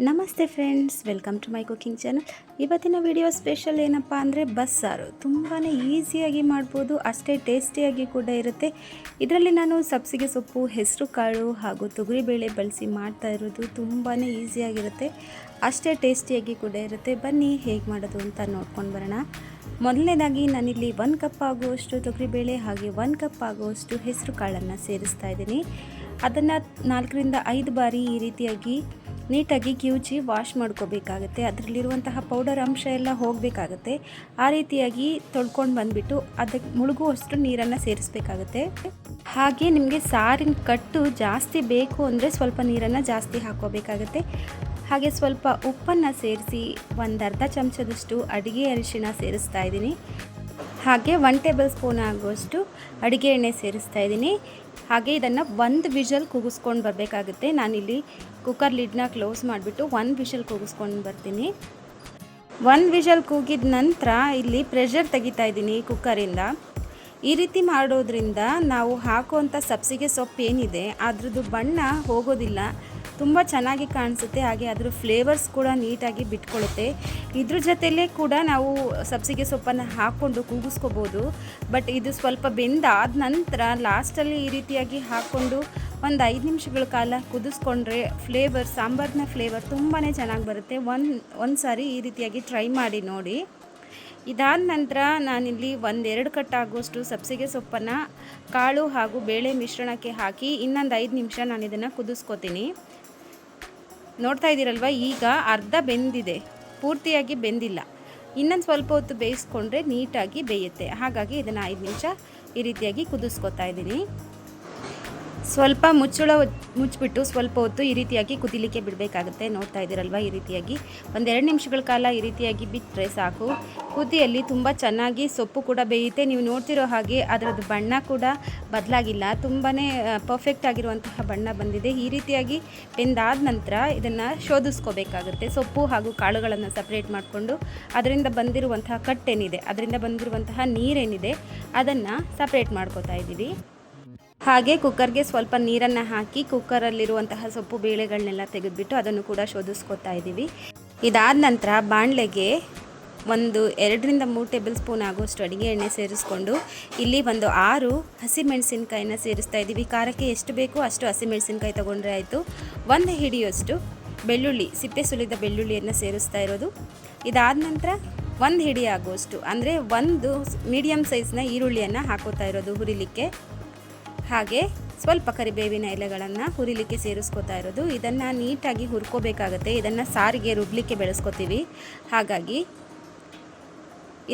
ನಮಸ್ತೆ friends welcome to my cooking channel ಇವತ್ತಿನ video special ಏನಪ್ಪ ಅಂದರೆ ಬಸ್ಸಾರು. ತುಂಬಾ ಈಸಿಯಾಗಿ ಮಾಡ್ಬೋದು, ಅಷ್ಟೇ ಟೇಸ್ಟಿಯಾಗಿ ಕೂಡ ಇರುತ್ತೆ. ಇದರಲ್ಲಿ ನಾನು ಸಬ್ಸಿಗೆ ಸೊಪ್ಪು ಹೆಸರು ಕಾಳು ಹಾಗೂ ತೊಗರಿಬೇಳೆ ಬಳಸಿ ಮಾಡ್ತಾ ಇರೋದು ತುಂಬಾ ಈಸಿಯಾಗಿರುತ್ತೆ ಅಷ್ಟೇ ಟೇಸ್ಟಿಯಾಗಿ ಕೂಡ ಇರುತ್ತೆ. ಬನ್ನಿ ಹೇಗೆ ಮಾಡೋದು ಅಂತ ನೋಡ್ಕೊಂಡು ಬರೋಣ. ಮೊದಲನೇದಾಗಿ ನಾನಿಲ್ಲಿ ಒಂದು ಕಪ್ ಆಗುವಷ್ಟು ತೊಗರಿಬೇಳೆ ಹಾಗೆ ಒಂದು ಕಪ್ ಆಗುವಷ್ಟು ಹೆಸರು ಕಾಳನ್ನು ಸೇರಿಸ್ತಾ ಇದ್ದೀನಿ. ಅದನ್ನು ನಾಲ್ಕರಿಂದ ಐದು ಬಾರಿ ಈ ರೀತಿಯಾಗಿ ನೀಟಾಗಿ ಕಿವುಚಿ ವಾಶ್ ಮಾಡ್ಕೋಬೇಕಾಗತ್ತೆ. ಅದರಲ್ಲಿರುವಂತಹ ಪೌಡರ್ ಅಂಶ ಎಲ್ಲ ಹೋಗಬೇಕಾಗುತ್ತೆ. ಆ ರೀತಿಯಾಗಿ ತೊಳ್ಕೊಂಡು ಬಂದುಬಿಟ್ಟು ಅದಕ್ಕೆ ಮುಳುಗುವಷ್ಟು ನೀರನ್ನು ಸೇರಿಸಬೇಕಾಗುತ್ತೆ. ಹಾಗೆ ನಿಮಗೆ ಸಾರಿನ ಕಟ್ಟು ಜಾಸ್ತಿ ಬೇಕು ಅಂದರೆ ಸ್ವಲ್ಪ ನೀರನ್ನು ಜಾಸ್ತಿ ಹಾಕೋಬೇಕಾಗುತ್ತೆ ಹಾಗೆ ಸ್ವಲ್ಪ ಉಪ್ಪನ್ನು ಸೇರಿಸಿ ಒಂದು ಅರ್ಧ ಚಮಚದಷ್ಟು ಅಡುಗೆ ಅರಿಶಿನ ಸೇರಿಸ್ತಾ ಇದ್ದೀನಿ. ಹಾಗೆ ಒನ್ ಟೇಬಲ್ ಸ್ಪೂನ್ ಆಗುವಷ್ಟು ಅಡುಗೆ ಎಣ್ಣೆ ಸೇರಿಸ್ತಾ ಇದ್ದೀನಿ. ಹಾಗೆ ಇದನ್ನು ಒಂದು ವಿಷಲ್ ಕೂಗಿಸ್ಕೊಂಡು ಬರಬೇಕಾಗುತ್ತೆ. ನಾನಿಲ್ಲಿ ಕುಕ್ಕರ್ ಲಿಡ್ನ ಕ್ಲೋಸ್ ಮಾಡಿಬಿಟ್ಟು ಒನ್ ವಿಷಲ್ ಕೂಗಿಸ್ಕೊಂಡು ಬರ್ತೀನಿ. ಒಂದು ವಿಷಲ್ ಕೂಗಿದ ನಂತರ ಇಲ್ಲಿ ಪ್ರೆಷರ್ ತೆಗಿತಾ ಇದ್ದೀನಿ ಕುಕ್ಕರಿಂದ ಈ ರೀತಿ ಮಾಡೋದ್ರಿಂದ ನಾವು ಹಾಕುವಂಥ ಸಬ್ಸಿಗೆ ಸೊಪ್ಪು ಏನಿದೆ ಅದ್ರದ್ದು ಬಣ್ಣ ಹೋಗೋದಿಲ್ಲ. ತುಂಬ ಚೆನ್ನಾಗಿ ಕಾಣಿಸುತ್ತೆ. ಹಾಗೆ ಅದರ ಫ್ಲೇವರ್ಸ್ ಕೂಡ ನೀಟಾಗಿ ಬಿಟ್ಕೊಳ್ಳುತ್ತೆ ಇದ್ರ ಜೊತೆಲೇ ಕೂಡ ನಾವು ಸಬ್ಸಿಗೆ ಸೊಪ್ಪನ್ನು ಹಾಕ್ಕೊಂಡು ಕೂಗಿಸ್ಕೋಬೋದು ಬಟ್ ಇದು ಸ್ವಲ್ಪ ಬೆಂದಾದ ನಂತರ ಲಾಸ್ಟಲ್ಲಿ ಈ ರೀತಿಯಾಗಿ ಹಾಕ್ಕೊಂಡು ಒಂದು ಐದು ನಿಮಿಷಗಳ ಕಾಲ ಕುದಿಸ್ಕೊಂಡ್ರೆ ಫ್ಲೇವರ್ ಸಾಂಬಾರ್ನ ಫ್ಲೇವರ್ ತುಂಬಾ ಚೆನ್ನಾಗಿ ಬರುತ್ತೆ. ಒಂದು ಒಂದು ಸಾರಿ ಈ ರೀತಿಯಾಗಿ ಟ್ರೈ ಮಾಡಿ ನೋಡಿ. ಇದಾದ ನಂತರ ನಾನಿಲ್ಲಿ ಒಂದೆರಡು ಕಟ್ಟಾಗುವಷ್ಟು ಸಬ್ಸಿಗೆ ಸೊಪ್ಪನ್ನು ಕಾಳು ಹಾಗೂ ಬೇಳೆ ಮಿಶ್ರಣಕ್ಕೆ ಹಾಕಿ ಇನ್ನೊಂದು ಐದು ನಿಮಿಷ ನಾನು ಇದನ್ನು ಕುದಿಸ್ಕೊತೀನಿ. ನೋಡ್ತಾ ಇದ್ದೀರಲ್ವ? ಈಗ ಅರ್ಧ ಬೆಂದಿದೆ. ಪೂರ್ತಿಯಾಗಿ ಬೆಂದಿಲ್ಲ. ಇನ್ನೊಂದು ಸ್ವಲ್ಪ ಹೊತ್ತು ಬೇಯಿಸ್ಕೊಂಡ್ರೆ ನೀಟಾಗಿ ಬೇಯುತ್ತೆ. ಹಾಗಾಗಿ ಇದನ್ನು ಐದು ನಿಮಿಷ ಈ ರೀತಿಯಾಗಿ ಕುದಿಸ್ಕೊತಾ ಇದ್ದೀನಿ. ಸ್ವಲ್ಪ ಮುಚ್ಚಳ ಮುಚ್ಚಿಬಿಟ್ಟು ಸ್ವಲ್ಪ ಹೊತ್ತು ಈ ರೀತಿಯಾಗಿ ಕುದಿಲಿಕ್ಕೆ ಬಿಡಬೇಕಾಗುತ್ತೆ. ನೋಡ್ತಾ ಇದ್ದೀರಲ್ವ ಈ ರೀತಿಯಾಗಿ? ಒಂದೆರಡು ನಿಮಿಷಗಳ ಕಾಲ ಈ ರೀತಿಯಾಗಿ ಬಿಟ್ಟರೆ ಸಾಕು. ಕುದಿಯಲ್ಲಿ ತುಂಬ ಚೆನ್ನಾಗಿ ಸೊಪ್ಪು ಕೂಡ ಬೇಯುತ್ತೆ. ನೀವು ನೋಡ್ತಿರೋ ಹಾಗೆ ಅದರದ್ದು ಬಣ್ಣ ಕೂಡ ಬದಲಾಗಿಲ್ಲ. ತುಂಬಾ ಪರ್ಫೆಕ್ಟ್ ಆಗಿರುವಂತಹ ಬಣ್ಣ ಬಂದಿದೆ. ಈ ರೀತಿಯಾಗಿ ಬೆಂದಾದ ನಂತರ ಇದನ್ನು ಶೋಧಿಸ್ಕೋಬೇಕಾಗುತ್ತೆ. ಸೊಪ್ಪು ಹಾಗೂ ಕಾಳುಗಳನ್ನು ಸಪ್ರೇಟ್ ಮಾಡಿಕೊಂಡು ಅದರಿಂದ ಬಂದಿರುವಂತಹ ಕಟ್ಟೇನಿದೆ. ಅದರಿಂದ ಬಂದಿರುವಂತಹ ನೀರೇನಿದೆ, ಅದನ್ನು ಸಪ್ರೇಟ್ ಮಾಡ್ಕೋತಾ ಇದ್ದೀವಿ. ಹಾಗೆ ಕುಕ್ಕರ್ಗೆ ಸ್ವಲ್ಪ ನೀರನ್ನು ಹಾಕಿ ಕುಕ್ಕರಲ್ಲಿರುವಂತಹ ಸೊಪ್ಪು ಬೇಳೆಗಳನ್ನೆಲ್ಲ ತೆಗೆದುಬಿಟ್ಟು ಅದನ್ನು ಕೂಡ ಶೋಧಿಸ್ಕೊತಾ ಇದ್ದೀವಿ. ಇದಾದ ನಂತರ ಬಾಣಲೆಗೆ ಒಂದು ಎರಡರಿಂದ ಮೂರು ಟೇಬಲ್ ಸ್ಪೂನ್ ಆಗುವಷ್ಟು ಅಡುಗೆ ಎಣ್ಣೆ ಸೇರಿಸ್ಕೊಂಡು ಇಲ್ಲಿ ಒಂದು ಆರು ಹಸಿಮೆಣಸಿನ್ಕಾಯಿನ ಸೇರಿಸ್ತಾ ಇದ್ದೀವಿ. ಖಾರಕ್ಕೆ ಎಷ್ಟು ಬೇಕೋ ಅಷ್ಟು ಹಸಿಮೆಣಸಿನ್ಕಾಯಿ ತೊಗೊಂಡ್ರೆ ಆಯಿತು. ಒಂದು ಹಿಡಿಯಷ್ಟು ಬೆಳ್ಳುಳ್ಳಿ, ಸಿಪ್ಪೆ ಸುಲಿದ ಬೆಳ್ಳುಳ್ಳಿಯನ್ನು ಸೇರಿಸ್ತಾ ಇರೋದು. ಇದಾದ ನಂತರ ಒಂದು ಹಿಡಿ ಆಗುವಷ್ಟು ಅಂದರೆ ಒಂದು ಮೀಡಿಯಮ್ ಸೈಜ್ನ ಈರುಳ್ಳಿಯನ್ನು ಹಾಕೋತಾ ಇರೋದು ಹುರಿಲಿಕ್ಕೆ. ಹಾಗೆ ಸ್ವಲ್ಪ ಕರಿಬೇವಿನ ಎಲೆಗಳನ್ನು ಹುರಿಲಿಕ್ಕೆ ಸೇರಿಸ್ಕೊತಾ ಇರೋದು. ಇದನ್ನು ನೀಟಾಗಿ ಹುರ್ಕೋಬೇಕಾಗತ್ತೆ. ಇದನ್ನು ಸಾರಿಗೆ ರುಬ್ಲಿಕ್ಕೆ ಬೆಳೆಸ್ಕೋತೀವಿ. ಹಾಗಾಗಿ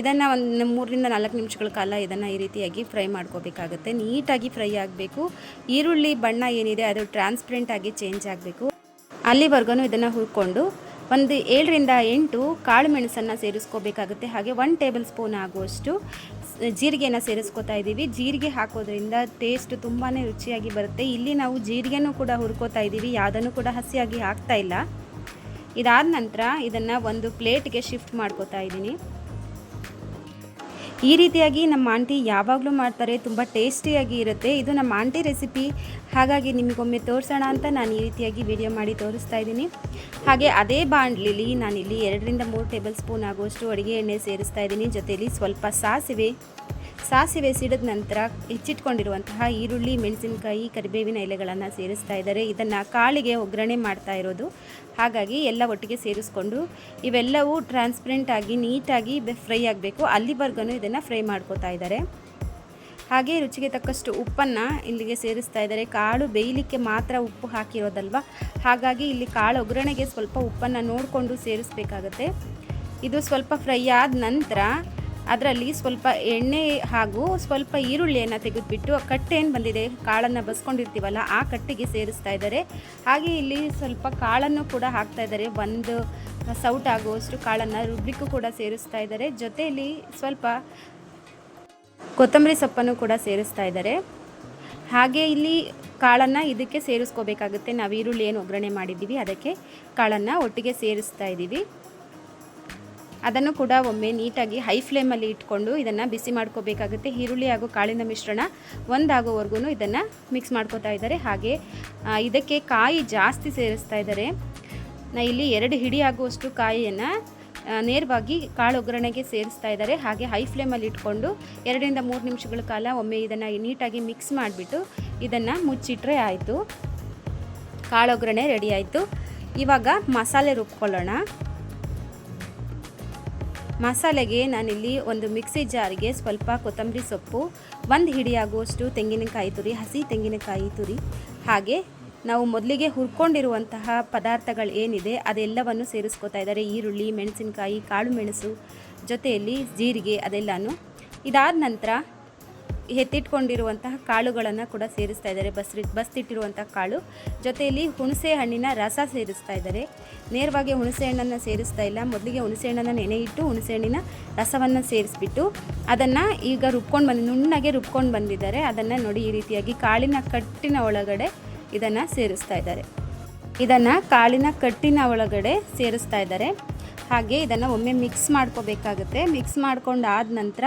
ಇದನ್ನು ಒಂದು ಮೂರರಿಂದ ನಾಲ್ಕು ನಿಮಿಷಗಳ ಕಾಲ ಇದನ್ನು ಈ ರೀತಿಯಾಗಿ ಫ್ರೈ ಮಾಡ್ಕೋಬೇಕಾಗತ್ತೆ. ನೀಟಾಗಿ ಫ್ರೈ ಆಗಬೇಕು. ಈರುಳ್ಳಿ ಬಣ್ಣ ಏನಿದೆ ಅದು ಟ್ರಾನ್ಸ್ಪರೆಂಟಾಗಿ ಚೇಂಜ್ ಆಗಬೇಕು. ಅಲ್ಲಿವರೆಗೂ ಇದನ್ನು ಹುರ್ಕೊಂಡು ಒಂದು ಏಳರಿಂದ ಎಂಟು ಕಾಳು ಮೆಣಸನ್ನು ಸೇರಿಸ್ಕೋಬೇಕಾಗುತ್ತೆ. ಹಾಗೆ ಒನ್ ಟೇಬಲ್ ಸ್ಪೂನ್ ಆಗುವಷ್ಟು ಜೀರಿಗೆನ ಸೇರಿಸ್ಕೊತಾ ಇದ್ದೀವಿ. ಜೀರಿಗೆ ಹಾಕೋದ್ರಿಂದ ಟೇಸ್ಟ್ ತುಂಬಾ ರುಚಿಯಾಗಿ ಬರುತ್ತೆ. ಇಲ್ಲಿ ನಾವು ಜೀರಿಗೆನೂ ಕೂಡ ಹುರ್ಕೋತಾ ಇದ್ದೀವಿ. ಯಾವುದನ್ನು ಕೂಡ ಹಸಿಯಾಗಿ ಹಾಕ್ತಾ ಇಲ್ಲ. ಇದಾದ ನಂತರ ಇದನ್ನು ಒಂದು ಪ್ಲೇಟ್ಗೆ ಶಿಫ್ಟ್ ಮಾಡ್ಕೋತಾ ಇದ್ದೀನಿ. ಈ ರೀತಿಯಾಗಿ ನಮ್ಮ ಆಂಟಿ ಯಾವಾಗಲೂ ಮಾಡ್ತಾರೆ, ತುಂಬ ಟೇಸ್ಟಿಯಾಗಿ ಇರುತ್ತೆ. ಇದು ನಮ್ಮ ಆಂಟಿ ರೆಸಿಪಿ. ಹಾಗಾಗಿ ನಿಮಗೊಮ್ಮೆ ತೋರಿಸೋಣ ಅಂತ ನಾನು ಈ ರೀತಿಯಾಗಿ ವಿಡಿಯೋ ಮಾಡಿ ತೋರಿಸ್ತಾ ಇದ್ದೀನಿ. ಹಾಗೆ ಅದೇ ಬಾಣಲಿಲಿ ನಾನಿಲ್ಲಿ ಎರಡರಿಂದ ಮೂರು ಟೇಬಲ್ ಸ್ಪೂನ್ ಆಗುವಷ್ಟು ಅಡುಗೆ ಎಣ್ಣೆ ಸೇರಿಸ್ತಾ ಇದ್ದೀನಿ. ಜೊತೆಯಲ್ಲಿ ಸ್ವಲ್ಪ ಸಾಸಿವೆ. ಸಾಸಿವೆ ಸಿಡಿದ ನಂತರ ಹೆಚ್ಚಿಟ್ಕೊಂಡಿರುವಂತಹ ಈರುಳ್ಳಿ, ಮೆಣಸಿನಕಾಯಿ, ಕರಿಬೇವಿನ ಎಲೆಗಳನ್ನು ಸೇರಿಸ್ತಾ ಇದ್ದಾರೆ. ಇದನ್ನು ಕಾಳಿಗೆ ಒಗ್ಗರಣೆ ಮಾಡ್ತಾ ಇರೋದು. ಹಾಗಾಗಿ ಎಲ್ಲ ಒಟ್ಟಿಗೆ ಸೇರಿಸ್ಕೊಂಡು ಇವೆಲ್ಲವೂ ಟ್ರಾನ್ಸ್ಪರೆಂಟ್ ಆಗಿ ನೀಟಾಗಿ ಫ್ರೈ ಆಗಬೇಕು. ಅಲ್ಲಿವರೆಗೂ ಇದನ್ನು ಫ್ರೈ ಮಾಡ್ಕೋತಾ ಇದ್ದಾರೆ. ಹಾಗೆ ರುಚಿಗೆ ತಕ್ಕಷ್ಟು ಉಪ್ಪನ್ನು ಇಲ್ಲಿಗೆ ಸೇರಿಸ್ತಾ ಇದ್ದಾರೆ. ಕಾಳು ಬೇಯಲಿಕ್ಕೆ ಮಾತ್ರ ಉಪ್ಪು ಹಾಕಿರೋದಲ್ವ? ಹಾಗಾಗಿ ಇಲ್ಲಿ ಕಾಳು ಒಗ್ಗರಣೆಗೆ ಸ್ವಲ್ಪ ಉಪ್ಪನ್ನು ನೋಡಿಕೊಂಡು ಸೇರಿಸ್ಬೇಕಾಗತ್ತೆ. ಇದು ಸ್ವಲ್ಪ ಫ್ರೈ ಆದ ನಂತರ ಅದರಲ್ಲಿ ಸ್ವಲ್ಪ ಎಣ್ಣೆ ಹಾಗೂ ಸ್ವಲ್ಪ ಈರುಳ್ಳಿಯನ್ನು ತೆಗೆದುಬಿಟ್ಟು ಕಟ್ಟೇನು ಬಂದಿದೆ, ಕಾಳನ್ನು ಬಸ್ಕೊಂಡಿರ್ತೀವಲ್ಲ ಆ ಕಟ್ಟಿಗೆ ಸೇರಿಸ್ತಾ ಇದ್ದಾರೆ. ಹಾಗೆ ಇಲ್ಲಿ ಸ್ವಲ್ಪ ಕಾಳನ್ನು ಕೂಡ ಹಾಕ್ತಾ ಇದ್ದಾರೆ. ಒಂದು ಸೌಟ್ ಆಗುವಷ್ಟು ಕಾಳನ್ನು ರುಬ್ಬಿಕ್ಕೂ ಕೂಡ ಸೇರಿಸ್ತಾ ಇದ್ದಾರೆ. ಜೊತೆಯಲ್ಲಿ ಸ್ವಲ್ಪ ಕೊತ್ತಂಬರಿ ಸೊಪ್ಪನ್ನು ಕೂಡ ಸೇರಿಸ್ತಾ ಇದ್ದಾರೆ. ಹಾಗೆ ಇಲ್ಲಿ ಕಾಳನ್ನು ಇದಕ್ಕೆ ಸೇರಿಸ್ಕೋಬೇಕಾಗುತ್ತೆ. ನಾವು ಈರುಳ್ಳಿ ಏನು ಒಗ್ಗರಣೆ ಮಾಡಿದ್ದೀವಿ. ಅದಕ್ಕೆ ಕಾಳನ್ನು ಒಟ್ಟಿಗೆ ಸೇರಿಸ್ತಾ ಇದ್ದೀವಿ. ಅದನ್ನು ಕೂಡ ಒಮ್ಮೆ ನೀಟಾಗಿ ಹೈ ಫ್ಲೇಮಲ್ಲಿ ಇಟ್ಕೊಂಡು ಇದನ್ನು ಬಿಸಿ ಮಾಡ್ಕೋಬೇಕಾಗುತ್ತೆ. ಈರುಳ್ಳಿ ಹಾಗೂ ಕಾಳಿನ ಮಿಶ್ರಣ ಒಂದಾಗೋವರೆಗೂ ಇದನ್ನು ಮಿಕ್ಸ್ ಮಾಡ್ಕೋತಾ ಇದ್ದಾರೆ. ಹಾಗೆ ಇದಕ್ಕೆ ಕಾಯಿ ಜಾಸ್ತಿ ಸೇರಿಸ್ತಾ ಇದ್ದಾರೆ. ನಾ, ಇಲ್ಲಿ ಎರಡು ಹಿಡಿ ಆಗುವಷ್ಟು ಕಾಯಿಯನ್ನು ನೇರವಾಗಿ ಕಾಳು ಒಗ್ಗರಣೆಗೆ ಸೇರಿಸ್ತಾ ಇದ್ದಾರೆ. ಹಾಗೆ ಹೈ ಫ್ಲೇಮಲ್ಲಿ ಇಟ್ಕೊಂಡು ಎರಡರಿಂದ ಮೂರು ನಿಮಿಷಗಳ ಕಾಲ ಒಮ್ಮೆ ಇದನ್ನು ನೀಟಾಗಿ ಮಿಕ್ಸ್ ಮಾಡಿಬಿಟ್ಟು ಇದನ್ನು ಮುಚ್ಚಿಟ್ರೆ ಆಯಿತು. ಕಾಳು ಒಗ್ಗರಣೆ ರೆಡಿ ಆಯಿತು. ಇವಾಗ ಮಸಾಲೆ ರುಬ್ಕೊಳ್ಳೋಣ. ಮಸಾಲೆಗೆ ನಾನಿಲ್ಲಿ ಒಂದು ಮಿಕ್ಸಿ ಜಾರಿಗೆ ಸ್ವಲ್ಪ ಕೊತ್ತಂಬರಿ ಸೊಪ್ಪು, ಒಂದು ಹಿಡಿಯಾಗುವಷ್ಟು ತೆಂಗಿನಕಾಯಿ ತುರಿ, ಹಸಿ ತೆಂಗಿನಕಾಯಿ ತುರಿ, ಹಾಗೆ ನಾವು ಮೊದಲಿಗೆ ಹುರ್ಕೊಂಡಿರುವಂತಹ ಪದಾರ್ಥಗಳು ಏನಿದೆ ಅದೆಲ್ಲವನ್ನು ಸೇರಿಸ್ಕೊತಾ ಇದ್ದಾರೆ. ಈರುಳ್ಳಿ, ಮೆಣಸಿನಕಾಯಿ, ಕಾಳು ಮೆಣಸು ಜೊತೆಯಲ್ಲಿ ಜೀರಿಗೆ ಅದೆಲ್ಲನೂ. ಇದಾದ ನಂತರ ಎತ್ತಿಟ್ಕೊಂಡಿರುವಂತಹ ಕಾಳುಗಳನ್ನು ಕೂಡ ಸೇರಿಸ್ತಾ ಇದ್ದಾರೆ. ಬಸ್ರಿ ಬಸ್ತಿಟ್ಟಿರುವಂತಹ ಕಾಳು. ಜೊತೆಯಲ್ಲಿ ಹುಣಸೆ ಹಣ್ಣಿನ ರಸ ಸೇರಿಸ್ತಾ ಇದ್ದಾರೆ. ನೇರವಾಗಿ ಹುಣಸೆ ಹಣ್ಣನ್ನು ಸೇರಿಸ್ತಾ ಇಲ್ಲ. ಮೊದಲಿಗೆ ಹುಣಸೆ ಹಣ್ಣನ್ನು ನೆನೆ ಇಟ್ಟು ಹುಣಸೆ ಹಣ್ಣಿನ ರಸವನ್ನು ಸೇರಿಸ್ಬಿಟ್ಟು ಅದನ್ನು ಈಗ ರುಬ್ಕೊಂಡು ಬಂದು, ನುಣ್ಣಗೆ ರುಬ್ಕೊಂಡು ಬಂದಿದ್ದಾರೆ. ಅದನ್ನು ನೋಡಿ ಈ ರೀತಿಯಾಗಿ ಕಾಳಿನ ಕಟ್ಟಿನ ಒಳಗಡೆ ಇದನ್ನು ಸೇರಿಸ್ತಾ ಇದ್ದಾರೆ. ಇದನ್ನು ಕಾಳಿನ ಕಟ್ಟಿನ ಒಳಗಡೆ ಸೇರಿಸ್ತಾ ಇದ್ದಾರೆ. ಹಾಗೆ ಇದನ್ನು ಒಮ್ಮೆ ಮಿಕ್ಸ್ ಮಾಡ್ಕೋಬೇಕಾಗುತ್ತೆ. ಮಿಕ್ಸ್ ಮಾಡ್ಕೊಂಡು ಆದ ನಂತರ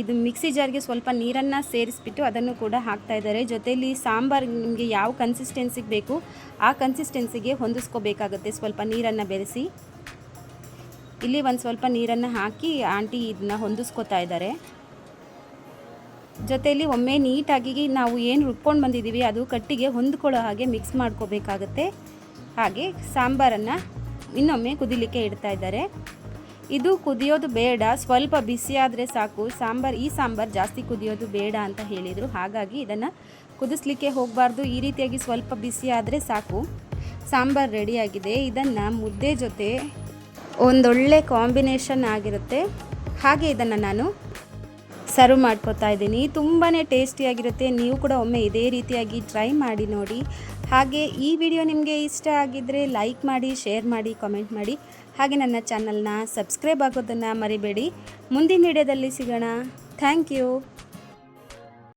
ಇದು ಮಿಕ್ಸಿ ಜಾರ್ಗೆ ಸ್ವಲ್ಪ ನೀರನ್ನು ಸೇರಿಸ್ಬಿಟ್ಟು ಅದನ್ನು ಕೂಡ ಹಾಕ್ತಾ ಇದ್ದಾರೆ. ಜೊತೆಯಲ್ಲಿ ಸಾಂಬಾರು ನಿಮಗೆ ಯಾವ ಕನ್ಸಿಸ್ಟೆನ್ಸಿಗೆ ಬೇಕು, ಆ ಕನ್ಸಿಸ್ಟೆನ್ಸಿಗೆ ಹೊಂದಿಸ್ಕೋಬೇಕಾಗುತ್ತೆ ಸ್ವಲ್ಪ ನೀರನ್ನು ಬೆರೆಸಿ. ಇಲ್ಲಿ ಒಂದು ಸ್ವಲ್ಪ ನೀರನ್ನು ಹಾಕಿ ಆಂಟಿ ಇದನ್ನ ಹೊಂದಿಸ್ಕೋತಾ ಇದ್ದಾರೆ. ಜೊತೆಯಲ್ಲಿ ಒಮ್ಮೆ ನೀಟಾಗಿ ನಾವು ಏನು ರುಬ್ಕೊಂಡು ಬಂದಿದ್ದೀವಿ ಅದು ಕಟ್ಟಿಗೆ ಹೊಂದ್ಕೊಳ್ಳೋ ಹಾಗೆ ಮಿಕ್ಸ್ ಮಾಡ್ಕೋಬೇಕಾಗುತ್ತೆ. ಹಾಗೆ ಸಾಂಬಾರನ್ನು ಇನ್ನೊಮ್ಮೆ ಕುದಿಲಿಕ್ಕೆ ಇಡ್ತಾ ಇದ್ದಾರೆ. ಇದು ಕುದಿಯೋದು ಬೇಡ, ಸ್ವಲ್ಪ ಬಿಸಿ ಆದರೆ ಸಾಕು. ಸಾಂಬಾರು, ಈ ಸಾಂಬಾರು ಜಾಸ್ತಿ ಕುದಿಯೋದು ಬೇಡ ಅಂತ ಹೇಳಿದರು. ಹಾಗಾಗಿ ಇದನ್ನು ಕುದಿಸ್ಲಿಕ್ಕೆ ಹೋಗಬಾರ್ದು. ಈ ರೀತಿಯಾಗಿ ಸ್ವಲ್ಪ ಬಿಸಿ ಆದರೆ ಸಾಕು. ಸಾಂಬಾರು ರೆಡಿಯಾಗಿದೆ ಇದನ್ನು ಮುದ್ದೆ ಜೊತೆ ಒಂದೊಳ್ಳೆ ಕಾಂಬಿನೇಷನ್ ಆಗಿರುತ್ತೆ. ಹಾಗೆ ಇದನ್ನು ನಾನು ಸರ್ವ್ ಮಾಡ್ಕೊತಾ ಇದ್ದೀನಿ. ತುಂಬಾ ಟೇಸ್ಟಿಯಾಗಿರುತ್ತೆ ನೀವು ಕೂಡ ಒಮ್ಮೆ ಇದೇ ರೀತಿಯಾಗಿ ಟ್ರೈ ಮಾಡಿ ನೋಡಿ. ಹಾಗೆ ಈ ವಿಡಿಯೋ ನಿಮಗೆ ಇಷ್ಟ ಆಗಿದ್ದರೆ ಲೈಕ್ ಮಾಡಿ ಶೇರ್ ಮಾಡಿ ಕಾಮೆಂಟ್ ಮಾಡಿ. ಹಾಗೆ ನನ್ನ ಚಾನಲ್ನ ಸಬ್ಸ್ಕ್ರೈಬ್ ಆಗೋದನ್ನು ಮರಿಬೇಡಿ. ಮುಂದಿನ ವಿಡಿಯೋದಲ್ಲಿ ಸಿಗೋಣ. Thank you